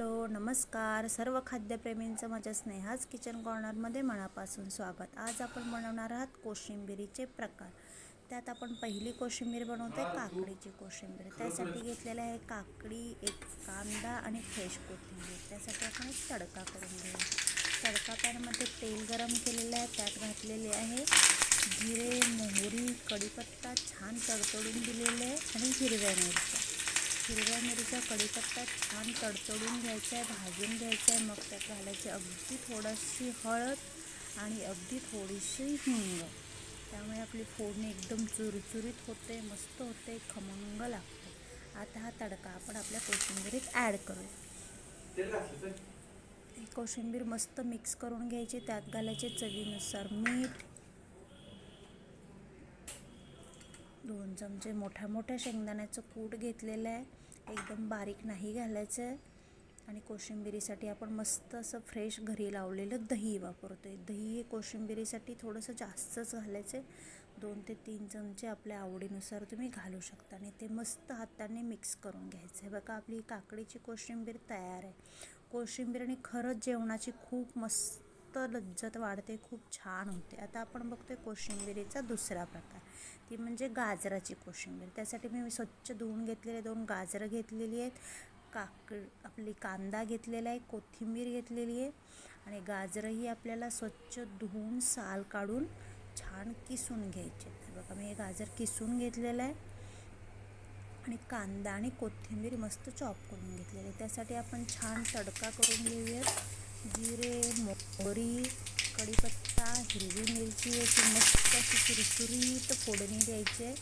Hello नमस्कार. सर्व खाद्यप्रेमींचं माझ्या स्नेहाच किचन कॉर्नरमध्ये मनापासून स्वागत. आज आपण बनवणार आहात कोशिंबिरीचे प्रकार. त्यात आपण पहिली कोशिंबीर बनवतोय काकडीची कोशिंबीर. त्यासाठी घेतलेलं आहे काकडी एक कांदा आणि फ्रेश कोथिंबीर. त्यासाठी आपण एक तडका करून घेऊ. तडका पॅनमध्ये तेल गरम केलेलं आहे. त्यात घातलेले आहे जिरे मोहरी कढीपत्ता छान तडतडून दिलेले आहे आणि हिरव्या मिरच्या. हिरव्या मिरच्या कढीपत्ता छान तडतडून घ्यायचा आहे भाजून घ्यायचं आहे मग त्यात घालायची अगदी थोडीशी हळद आणि अगदी थोडीशी हिंग. त्यामुळे आपली फोडणी एकदम चुरचुरीत होते मस्त होते खमंग लागते. आता हा तडका आपण आपल्या कोशिंबिरीत ॲड करूया. कोशिंबीर मस्त मिक्स करून घ्यायची त्यात घालायचे चवीनुसार मीठ दोन चमचे मोठ्या मोठ्या शेंगदाण्याचं कूट घेतलेलं आहे. एकदम बारीक नाही घालायचं आहे. आणि कोशिंबिरीसाठी आपण मस्त असं फ्रेश घरी लावलेलं दही वापरतो आहे दही हे कोशिंबिरीसाठी थोडंसं जास्तच घालायचं आहे. दोन ते तीन चमचे आपल्या आवडीनुसार तुम्ही घालू शकता. आणि ते मस्त हाताने मिक्स करून घ्यायचं आहे. बघा आपली काकडीची कोशिंबीर तयार आहे. कोशिंबीर आणि खरंच जेवणाची खूप मस्त लज्जत वाढते खूप छान होते. आता आपण बघतोय कोशिंबिरीचा दुसरा प्रकार. ती म्हणजे गाजराची कोशिंबीर. त्यासाठी मी स्वच्छ धुवून घेतलेले दोन गाजरं घेतलेली आहेत. काकड आपली कांदा घेतलेला आहे कोथिंबीर घेतलेली आहे आणि गाजरंही आपल्याला स्वच्छ धुवून साल काढून छान किसून घ्यायचे बघा मी हे गाजर किसून घेतलेलं आहे. आणि कांदा आणि कोथिंबीर मस्त चॉप करून घेतलेले आहे. त्यासाठी आपण छान तडका करून घेऊयात. जिरे मोहरी कढीपत्ता हिरवी मिरची याची मस्त अशी चुरचुरीत फोडणी द्यायची आहे.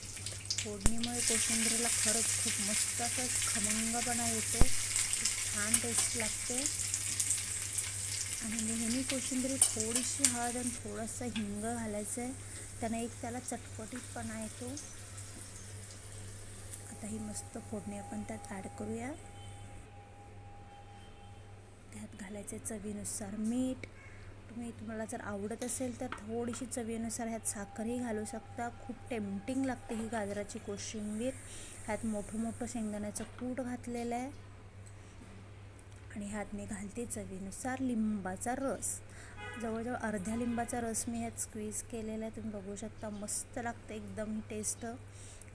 फोडणीमुळे कोशिंबीरला खरंच खूप मस्त असं खमंगपणा येतो खूप छान टेस्ट लागते. आणि नेहमी कोशिंबीरी थोडीशी हळद आणि थोडंसं हिंग घालायचं आहे. त्याने एक त्याला चटपटीतपणा येतो. आता ही मस्त फोडणी आपण त्यात ॲड करूया. त्यात घालायचे चवीनुसार मीठ. तुम्ही तुम्हाला जर आवडत असेल तर थोडीशी चवीनुसार ह्यात साखरही घालू शकता. खूप टेम्पटिंग लागते ही गाजराची कोशिंबीर. ह्यात मोठं मोठं शेंगदाण्याचं कूट घातलेलं आहे. आणि ह्यात मी घालते चवीनुसार लिंबाचा रस. जवळजवळ अर्ध्या लिंबाचा रस मी ह्यात स्क्वीज केलेला आहे. तुम्ही बघू शकता मस्त लागते एकदम ही टेस्ट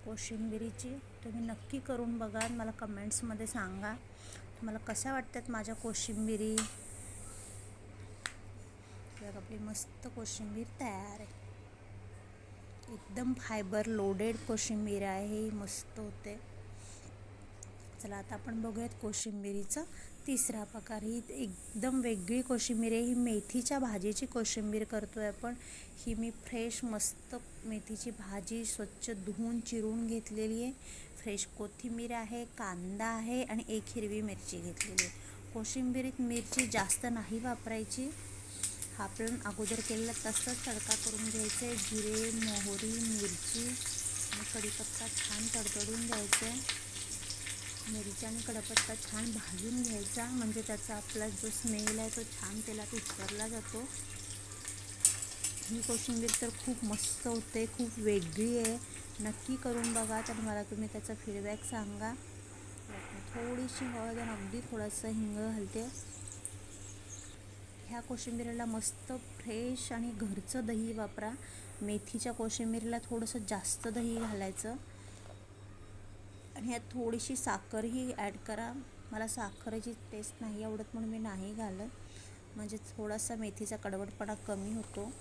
कोशिंबिरीची. तुम्ही नक्की करून बघा मला कमेंट्समध्ये सांगा. मला कशा वाटतात माझ्या कोशिंबिरी? बघा आपली मस्त कोशिंबीर तयार आहे. एकदम फायबर लोडेड कोशिंबीर आहे मस्त होते. चला आता आपण बघूयात कोशिंबिरीचा. तिसरा प्रकार ही एकदम वेगळी कोशिंबीर आहे. ही मेथीच्या भाजीची कोशिंबीर करतो आहे आपण. ही मी फ्रेश मस्त मेथीची भाजी स्वच्छ धुवून चिरून घेतलेली आहे. फ्रेश कोथिंबीर आहे कांदा आहे आणि एक हिरवी मिरची घेतलेली आहे. कोशिंबिरीत मिरची जास्त नाही वापरायची. हा आपण अगोदर केलेला तसंच तडका करून घ्यायचा आहे. जिरे मोहरी मिरची आणि कढीपत्ता छान तडतडून द्यायचं आहे. मिरच्या आणि कडपत्ता छान भाजून घ्यायचा. म्हणजे त्याचा आपला जो स्मेल आहे तो छान तेलात उतरला जातो. ही कोशिंबीर तर खूप मस्त होते खूप वेगळी आहे. नक्की करून बघा. तर मला तुम्ही त्याचा फीडबॅक सांगा. थोडीशी हळद आणि अगदी थोडंसं हिंग घालते. ह्या कोशिंबीरला मस्त फ्रेश आणि घरचं दही वापरा. मेथीच्या कोशिंबीरला थोडंसं जास्त दही घालायचं. आणि ह्यात थोडीशी साखरही ॲड करा. मला साखरेची टेस्ट नाही आवडत म्हणून मी नाही घालत. म्हणजे थोडासा मेथीचा कडवटपणा कमी होतो.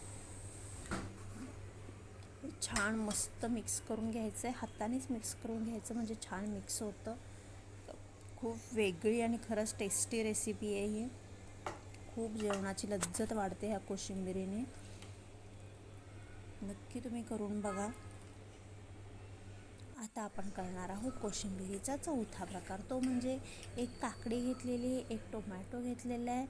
छान मस्त मिक्स करून घ्यायचं आहे हातानेच मिक्स करून घ्यायचं म्हणजे छान मिक्स होतं. खूप वेगळी आणि खरंच टेस्टी रेसिपी आहे ही. खूप जेवणाची लज्जत वाढते ह्या कोशिंबिरीने. नक्की तुम्ही करून बघा. आता आपण करणार आहोत कोशिंबिरीचा चौथा प्रकार. तो म्हणजे एक काकडी घेतलेली एक टोमॅटो घेतलेला आहे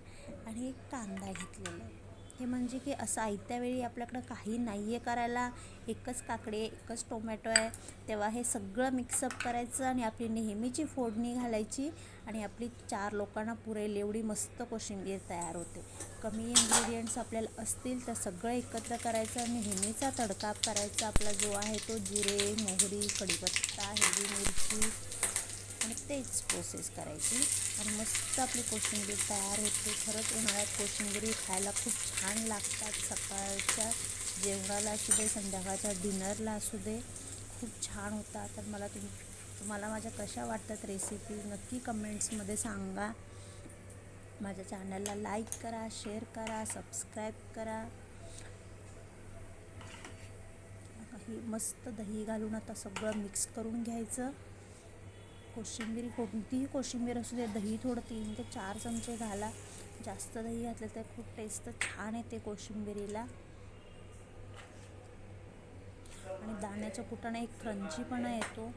आणि एक कांदा घेतलेला आहे. हे म्हणजे की असं आयत्या वेळी आपल्याकडं काही नाही आहे करायला. एकच काकडी आहे एकच टोमॅटो आहे. तेव्हा हे सगळं मिक्सअप करायचं आणि आपली नेहमीची फोडणी घालायची आणि आपली चार लोकांना पुरेल एवढी मस्त कोशिंबीर तयार होते. कमी इन्ग्रेडियंट्स आपल्याला असतील तर सगळं एकत्र करायचं नेहमीचा तडका करायचा आपला जो आहे तो जिरे मोहरी कढीपत्ता हिरवी मिरची आणि तेच प्रोसेस करायची. आणि मस्त आपली कोशिंबीर तयार होते. खरंच उन्हाळ्यात कोशिंबीरी खायला खूप छान लागतात. सकाळच्या जेवणाला असू दे संध्याकाळच्या डिनरला असू दे खूप छान होतात. तर मला तुम तुम्हाला माझ्या कशा वाटतात रेसिपी नक्की कमेंट्समध्ये सांगा. माझ्या चॅनलला लाईक करा शेअर करा सबस्क्राईब करा. काही मस्त दही घालून आता सगळं मिक्स करून घ्यायचं. कोशिंबीर कोणतीही कोशिंबीर असू दे दही थोडं तीन ते चार चमचे घाला. जास्त दही घातलं तर खूप टेस्ट छान येते कोशिंबिरीला. आणि दाण्याच्या कुटाने एक क्रंचीपणा येतो.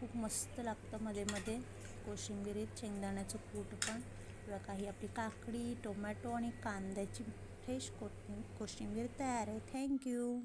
खूप मस्त लागतं मध्ये मध्ये. कोशिंबिरीत शेंगदाण्याचं कूट पण. किंवा काही आपली काकडी टोमॅटो आणि कांद्याची फ्रेश को कोशिंबीर तयार आहे. थँक्यू